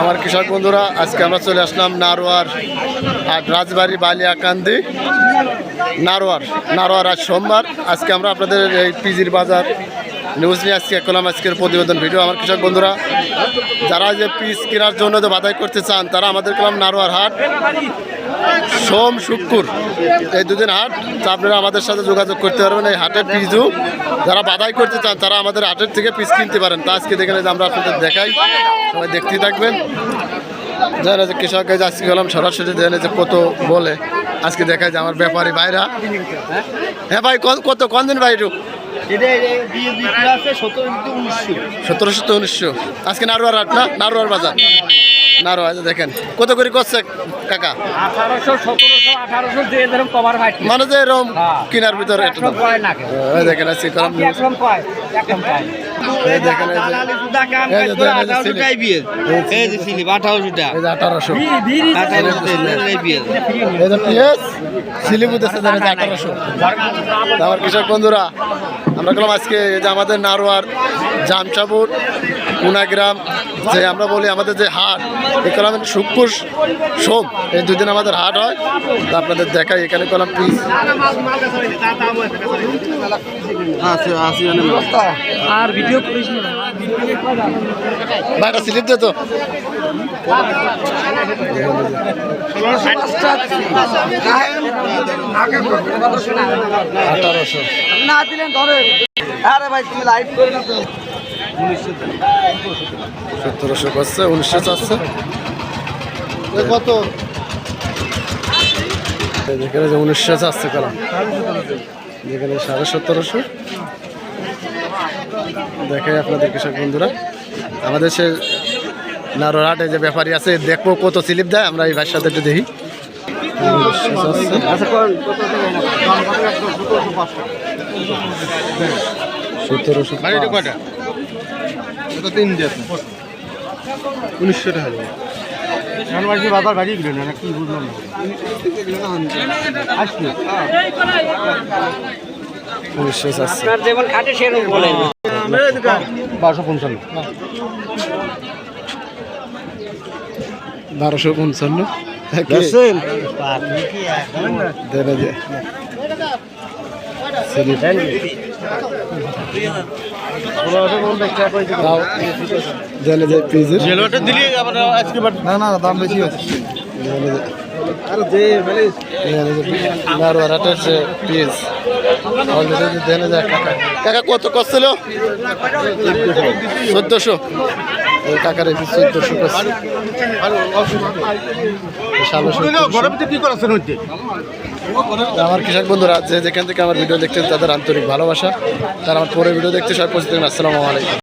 আমার কৃষক বন্ধুরা, আজকে আমরা চলে আসলাম নারোয়ার আর রাজবাড়ি বালিয়াকান্দি, নারোয়ার নারোয়ার আজ সোমবার। আজকে আমরা আপনাদের এই পিজির বাজার নিউজ নিয়ে আজকে করলাম আজকের প্রতিবেদন ভিডিও আমার কৃষক বন্ধুরা, যারা যে পিস কেনার জন্য যে বাধাই করতে চান, তারা আমাদের করলাম নারোয়ার হাট। সোম শুক্র এই দুদিন হাট, তা আপনারা আমাদের সাথে যোগাযোগ করতে পারবেন। এই হাটের পিজু, যারা বাধাই করতে চান, তারা আমাদের হাটের থেকে পিস কিনতে পারেন। তা আজকে দেখেন আমরা আপনাদের দেখাই। সবাই দেখতেই থাকবেন। জানা যে কৃষক আজকে গেলাম সরাসরি জানে যে কত বলে। আজকে দেখা যায় আমার ব্যাপারী ভাইরা। হ্যাঁ ভাই কত, কোন দিন ভাই সতেরোশো তো উনিশশো। আজকে নারোয়ার হাট না? নারোয়ার বাজার। নারোয়া দেখেন। কত করে করছে কাকা? মানে যে এরকম হ্যাঁ। ভিতরে কেউ। এই দেখেন আজকে আমার কৃষক বন্ধুরা আমরা গেলাম আজকে যে আমাদের নারোয়ার জামশাপুর কুনাগ্রাম যে আমরা বলি আমাদের যে হাট এখানে আমাদের শুক্র সোম এই দুদিন আমাদের হাট হয়। তা আপনাদের দেখাই এখানে কলাম পিস। আর ভিডিও করিস না। ভাইটা স্লিপ দে তো। আঠারোশো। না দিলেন ধরে। আরে ভাই তুমি লাইভ করে না তো সতেরোশো করছে উনিশশো চাচ্ছে। কত? যেখানে যে উনিশশো চাচ্ছে কলাম। যেখানে সাড়ে সতেরোশো দেখে আপনাদের কৃষক বন্ধুরা। আমাদের সে নারোহাটে যে ব্যাপারী আছে দেখব কত স্লিপ দেয় আমরা এই ভাইয়ের সাথে একটু দেখি। উনিশশো চাচ্ছে। সতেরোশো পাঁচ। উনিশশো টাকা। বাজার বাড়িয়ে গেল না কি বুঝলাম আসবে উনিশশো চাচ্ছে আপনার যেমন খাটে সেরকম বলেন। বারোশো পঞ্চান্ন। বারোশো পঞ্চান্ন। স্লিপ। তাও পিজের জেলোটা দিলে আমরা আজকে না না দাম বেশি আছে জেনে যে জেনে যে নারওয়ারাটের যে পিস অলরেডি জেনে যায় কাকা। কাকা কত করছিল? চোদ্দোশো। এই কাকার এই চোদ্দোশো করছে। ষোলোশো ঘরের কি করাচ্ছেন হচ্ছে? আমার কৃষক বন্ধুরা, যে যেখান থেকে আমার ভিডিও দেখছেন তাদের আন্তরিক ভালোবাসা। তারা আমার পরে ভিডিও দেখতে সবাই পৌঁছে আসসালামু আলাইকুম।